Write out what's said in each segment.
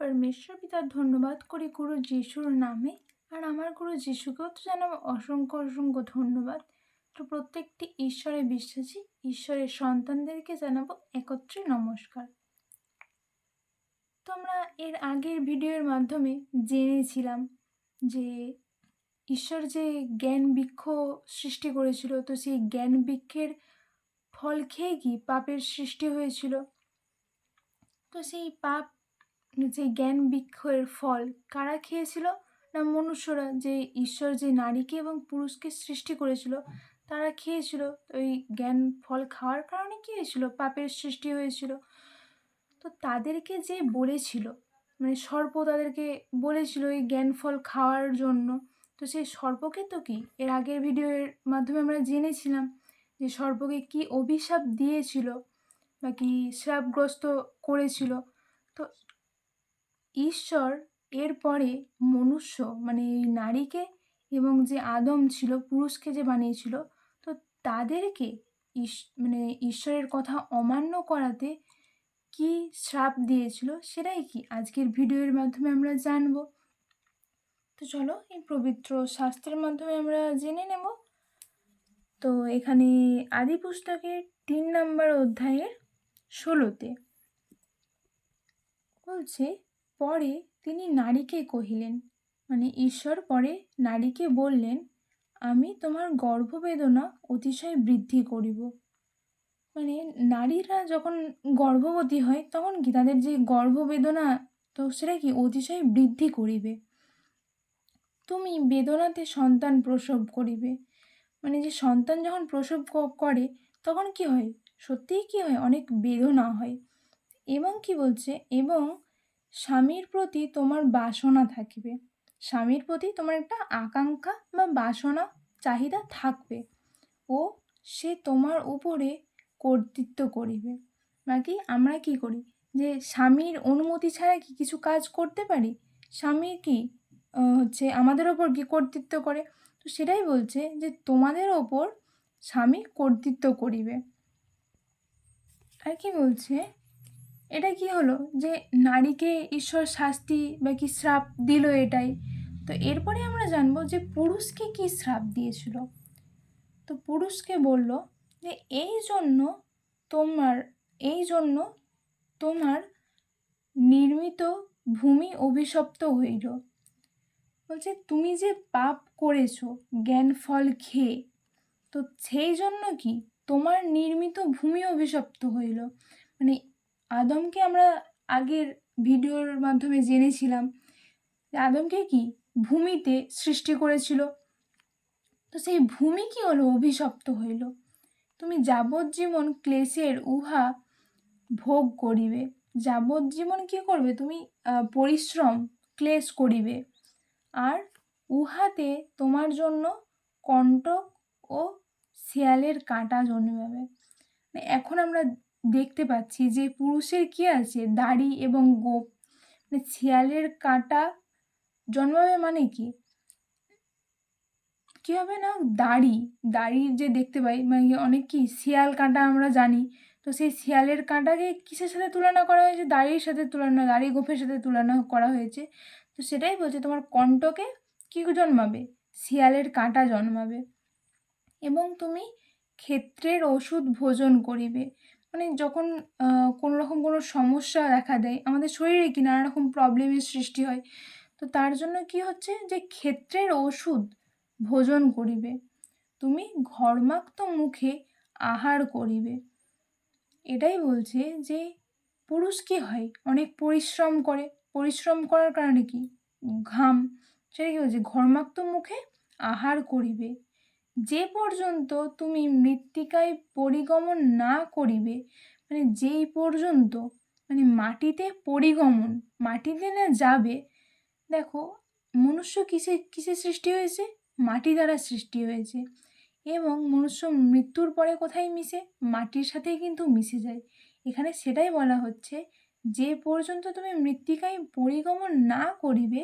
পরমেশ্বর পিতার ধন্যবাদ করি গুরু যিশুর নামে। আর আমার গুরু যিশুকেও তো জানাব অসংখ্য অসংখ্য ধন্যবাদ। তো প্রত্যেকটি ঈশ্বরে বিশ্বাসী, ঈশ্বরের সন্তানদেরকে জানাব একত্রে নমস্কার। তো আমরা এর আগের ভিডিওর মাধ্যমে জেনেছিলাম যে ঈশ্বর যে জ্ঞান বৃক্ষ সৃষ্টি করেছিল, তো সেই জ্ঞান বৃক্ষের ফল খেয়ে কি পাপের সৃষ্টি হয়েছিল? তো সেই পাপ যে জ্ঞান বৃক্ষের ফল কারা খেয়েছিল? না মনুষ্যরা যে ঈশ্বর যে নারীকে এবং পুরুষকে সৃষ্টি করেছিল, তারা খেয়েছিল? ওই জ্ঞান ফল খাওয়ার কারণে কী হয়েছিল? পাপের সৃষ্টি হয়েছিল? তো তাদেরকে যে বলেছিল মানে সর্প তাদেরকে বলেছিল এই জ্ঞান ফল খাওয়ার জন্য, তো সেই সর্পকে তো কী? এর আগের ভিডিওর মাধ্যমে আমরা জেনেছিলাম যে সর্পকে কি অভিশাপ দিয়েছিল বা কি শ্রাপগ্রস্ত করেছিল। তো ঈশ্বর এরপরে মনুষ্য মানে এই নারীকে এবং যে আদম ছিল, পুরুষকে যে বানিয়েছিল, তো তাদেরকে ইস মানে ঈশ্বরের কথা অমান্য করাতে কি শ্রাপ দিয়েছিল সেটাই কি আজকের ভিডিওর মাধ্যমে আমরা জানব। তো চলো, এই পবিত্র শাস্ত্রের মাধ্যমে আমরা জেনে নেব। তো এখানে আদি পুস্তকের তিন নম্বর অধ্যায়ের ষোলোতে বলছে পরে তিনি নারীকে কহিলেন মানে ঈশ্বর পরে নারীকে বললেন, আমি তোমার গর্ভবেদনা অতিশয় বৃদ্ধি করিব। মানে নারীরা যখন গর্ভবতী হয়, তখন কি তাদের যে গর্ভবেদনা, তো সেটা কি অতিশয় বৃদ্ধি করিবে? তুমি বেদনাতে সন্তান প্রসব করিবে। মানে যে সন্তান যখন প্রসব করে, তখন কি হয়? সত্যিই কি হয়? অনেক বেদনা হয়। এবং কি বলছে? এবং স্বামীর প্রতি তোমার বাসনা থাকবে। স্বামীর প্রতি তোমার একটা আকাঙ্ক্ষা বা বাসনা চাহিদা থাকবে ও সে তোমার উপরে কর্তৃত্ব করিবে। নাকি আমরা কি করি? যে স্বামীর অনুমতি ছাড়া কি কিছু কাজ করতে পারি? স্বামী কি হচ্ছে আমাদের ওপর কি কর্তৃত্ব করে? তো সেটাই বলছে যে তোমাদের ওপর স্বামী কর্তৃত্ব করিবে। আর কি বলছে? এটা কি হলো? যে নারীকে ঈশ্বর শাস্তি বা কি শ্রাপ দিল এটাই। তো এরপরে আমরা জানব যে পুরুষকে কি শ্রাপ দিয়েছিল। তো পুরুষকে বলল যে, এই জন্য তোমার, এই জন্য তোমার নির্মিত ভূমি অভিশপ্ত হইল। বলছে, তুমি যে পাপ করেছ, জ্ঞান, ফল খেয়ে, তো সেই জন্য কি তোমার নির্মিত ভূমি অভিশপ্ত হইল? মানে আদমকে আমরা আগের ভিডিওর মাধ্যমে জেনেছিলাম আদমকে কি ভূমিতে সৃষ্টি করেছিল। তো সেই ভূমি কি হলো? অভিশপ্ত হইল। তুমি যাবজ্জীবন ক্লেশের উহা ভোগ করিবে। যাবজ্জীবন কি করবে? তুমি পরিশ্রম, ক্লেশ করিবে। আর উহাতে তোমার জন্য কণ্টক ও শিয়ালের কাঁটা জন্মাবে। মানে এখন আমরা দেখতে পাচ্ছি যে পুরুষের কি আছে? দাড়ি এবং গোপ। মানে শিয়ালের কাঁটা জন্মাবে মানে কি? কী হবে না? দাড়ি। দাড়ি যে দেখতে পাই মানে অনেক কি? শিয়াল কাঁটা আমরা জানি। তো সেই শিয়ালের কাঁটাকে কিসের সাথে তুলনা করা হয়েছে? দাড়ির সাথে তুলনা, দাড়ি গোফের সাথে তুলনা করা হয়েছে। তো সেটাই বলছে, তোমার কণ্ঠকে কী জন্মাবে? শিয়ালের কাঁটা জন্মাবে। এবং তুমি ক্ষেত্রের ওষুধ ভোজন করিবে। মানে যখন কোনো রকম কোনো সমস্যা দেখা দেয়, আমাদের শরীরে কি নানা রকম প্রবলেমের সৃষ্টি হয়, তো তার জন্য কি হচ্ছে যে ক্ষেত্রের ওষুধ ভোজন করিবে। তুমি ঘর্মাক্ত মুখে আহার করিবে। এটাই বলছে যে পুরুষ কী হয়? অনেক পরিশ্রম করে। পরিশ্রম করার কারণে কি? ঘাম। সেটা কী বলছে? ঘর্মাক্ত মুখে আহার করিবে। যে পর্যন্ত তুমি মৃত্তিকায় পরিগমন না করিবে মানে যেই পর্যন্ত মানে মাটিতে পরিগমন, মাটিতে না যাবে, দেখো, মনুষ্য কিসে কিসে সৃষ্টি হয়েছে? মাটি দ্বারা সৃষ্টি হয়েছে। এবং মনুষ্য মৃত্যুর পরে কোথায় মিশে? মাটির সাথেই কিন্তু মিশে যায়। এখানে সেটাই বলা হচ্ছে, যে পর্যন্ত তুমি মৃত্তিকায় পরিগমন না করিবে,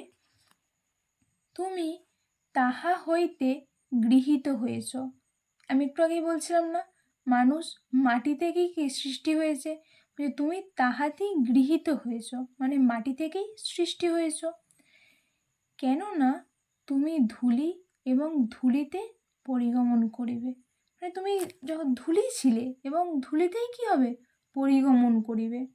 তুমি তাহা হইতে গৃহীত হয়েছ। আমি একটু আগেই বলছিলাম না, মানুষ মাটি থেকেই কি সৃষ্টি হয়েছে? যে তুমি তাহাতেই গৃহীত হয়েছ মানে মাটি থেকেই সৃষ্টি হয়েছ। কেননা তুমি ধুলি এবং ধুলিতে পরিগমন করিবে। মানে তুমি যখন ধুলি ছিলে এবং ধুলিতেই কী হবে? পরিগমন করিবে।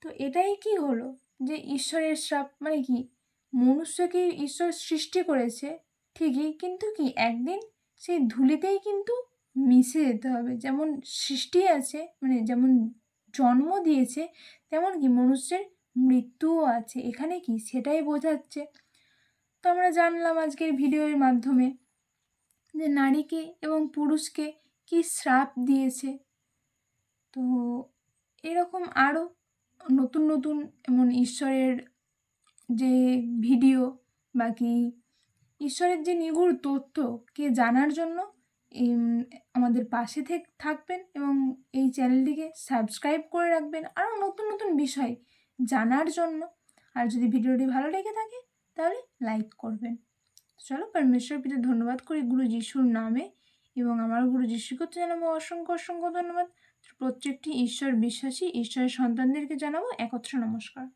তো এটাই কি হলো? যে ঈশ্বরের শ্রাপ মানে কি? মনুষ্যকে ঈশ্বর সৃষ্টি করেছে ঠিকই, কিন্তু কি একদিন সেই ধুলিতেই কিন্তু মিশে যেতে হবে। যেমন সৃষ্টি আছে মানে যেমন জন্ম দিয়েছে, তেমন কি মনুষ্যের মৃত্যুও আছে। এখানে কি সেটাই বোঝাচ্ছে। তো আমরা জানলাম আজকের ভিডিওর মাধ্যমে যে নারীকে এবং পুরুষকে কি শ্রাপ দিয়েছে। তো এরকম আরও নতুন নতুন এমন ঈশ্বরের যে ভিডিও বা কি ঈশ্বরের যে নিগুড় তথ্যকে জানার জন্য আমাদের পাশে থেক- থাকবেন এবং এই চ্যানেলটিকে সাবস্ক্রাইব করে রাখবেন। আরও নতুন নতুন বিষয় জানার জন্য। আর যদি ভিডিওটি ভালো লেগে থাকে, তাহলে লাইক করবেন। চলো, পরমেশ্বর পিতা, ধন্যবাদ করি গুরু যিশুর নামে এবং আমার গুরু যিশুকে তো জানাব অসংখ্য অসংখ্য ধন্যবাদ। প্রত্যেকটি ঈশ্বর বিশ্বাসী, ঈশ্বরের সন্তানদেরকে জানাব একত্র নমস্কার।